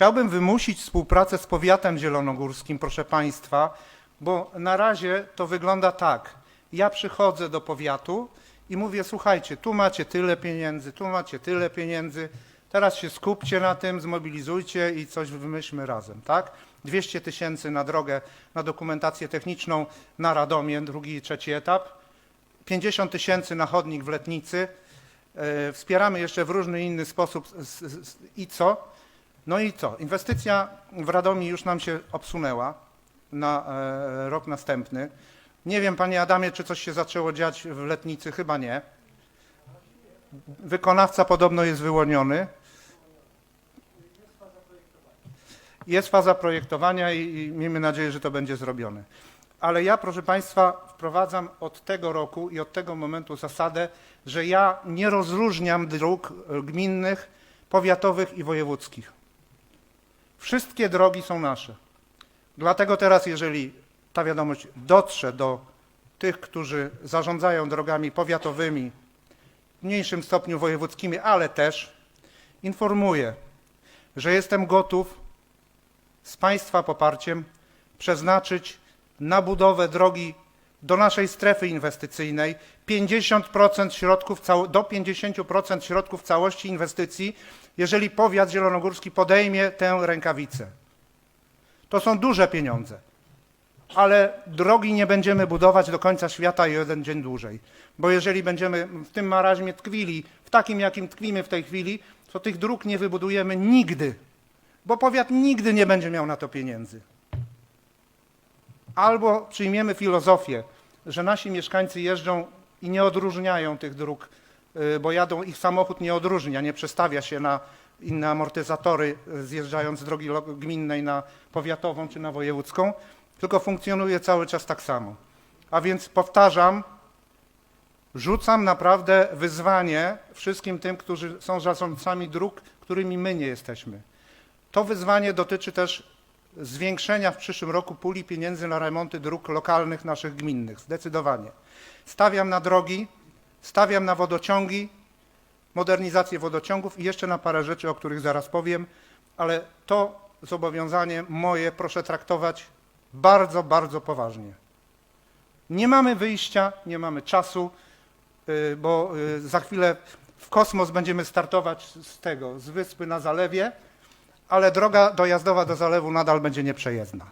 Chciałbym wymusić współpracę z powiatem zielonogórskim, proszę Państwa, bo na razie to wygląda tak. Ja przychodzę do powiatu i mówię, słuchajcie, tu macie tyle pieniędzy, tu macie tyle pieniędzy, teraz się skupcie na tym, zmobilizujcie i coś wymyślmy razem, tak? 200 tysięcy na drogę, na dokumentację techniczną na Radomie, drugi i trzeci etap, 50 tysięcy na chodnik w Letnicy, e, wspieramy jeszcze w różny inny sposób i co? No i co? Inwestycja w Radomie już nam się obsunęła na e, rok następny. Nie wiem, panie Adamie, czy coś się zaczęło dziać w Letnicy, chyba nie. Wykonawca podobno jest wyłoniony. Jest faza projektowania i, i miejmy nadzieję, że to będzie zrobione. Ale ja, proszę Państwa, wprowadzam od tego roku i od tego momentu zasadę, że ja nie rozróżniam dróg gminnych, powiatowych i wojewódzkich. Wszystkie drogi są nasze. Dlatego teraz, jeżeli ta wiadomość dotrze do tych, którzy zarządzają drogami powiatowymi, w mniejszym stopniu wojewódzkimi, ale też informuję, że jestem gotów z Państwa poparciem przeznaczyć na budowę drogi do naszej strefy inwestycyjnej 50% środków, do 50% środków całości inwestycji, jeżeli powiat zielonogórski podejmie tę rękawicę. To są duże pieniądze, ale drogi nie będziemy budować do końca świata jeden dzień dłużej. Bo jeżeli będziemy w tym maraźmie tkwili, w takim jakim tkwimy w tej chwili, to tych dróg nie wybudujemy nigdy, bo powiat nigdy nie będzie miał na to pieniędzy. Albo przyjmiemy filozofię, że nasi mieszkańcy jeżdżą i nie odróżniają tych dróg, y, bo jadą, ich samochód nie odróżnia, nie przestawia się na inne amortyzatory, y, zjeżdżając z drogi gminnej na powiatową czy na wojewódzką, tylko funkcjonuje cały czas tak samo. A więc powtarzam, rzucam naprawdę wyzwanie wszystkim tym, którzy są zarządcami dróg, którymi my nie jesteśmy. To wyzwanie dotyczy też zwiększenia w przyszłym roku puli pieniędzy na remonty dróg lokalnych naszych gminnych, zdecydowanie. Stawiam na drogi, stawiam na wodociągi, modernizację wodociągów i jeszcze na parę rzeczy, o których zaraz powiem, ale to zobowiązanie moje proszę traktować bardzo, bardzo poważnie. Nie mamy wyjścia, nie mamy czasu, y, bo y, za chwilę w kosmos będziemy startować z tego, z wyspy na zalewie, ale droga dojazdowa do zalewu nadal będzie nieprzejezdna.